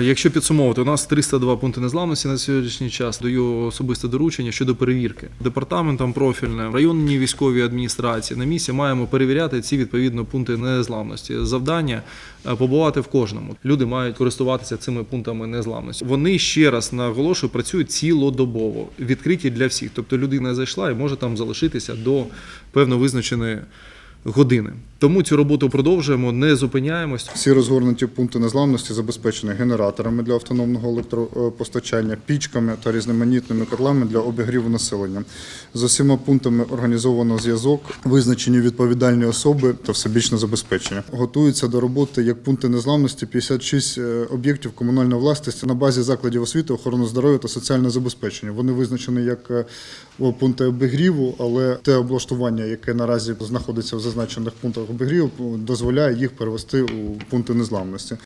Якщо підсумовувати, у нас 302 пункти незламності на сьогоднішній час. Даю особисте доручення щодо перевірки. Департаментом профільним, районній військовій адміністрації на місці маємо перевіряти ці відповідно пункти незламності. Завдання е, побувати в кожному. Люди мають користуватися цими пунктами незламності. Вони ще раз наголошую, працюють цілодобово, відкриті для всіх. Тобто людина зайшла і може там залишитися до певно визначеної години. Тому цю роботу продовжуємо, не зупиняємось. Всі розгорнуті пункти незламності забезпечені генераторами для автономного електропостачання, пічками та різноманітними котлами для обігріву населення. З усіма пунктами організовано зв'язок, визначені відповідальні особи та всебічне забезпечення. Готуються до роботи як пункти незламності 56 е, об'єктів комунальної власності на базі закладів освіти, охорони здоров'я та соціальне забезпечення. Вони визначені як е, пункти обігріву, але те облаштування, яке наразі знаходиться в зазначених пунктах обігріву, дозволяє їх перевести у пункти незламності.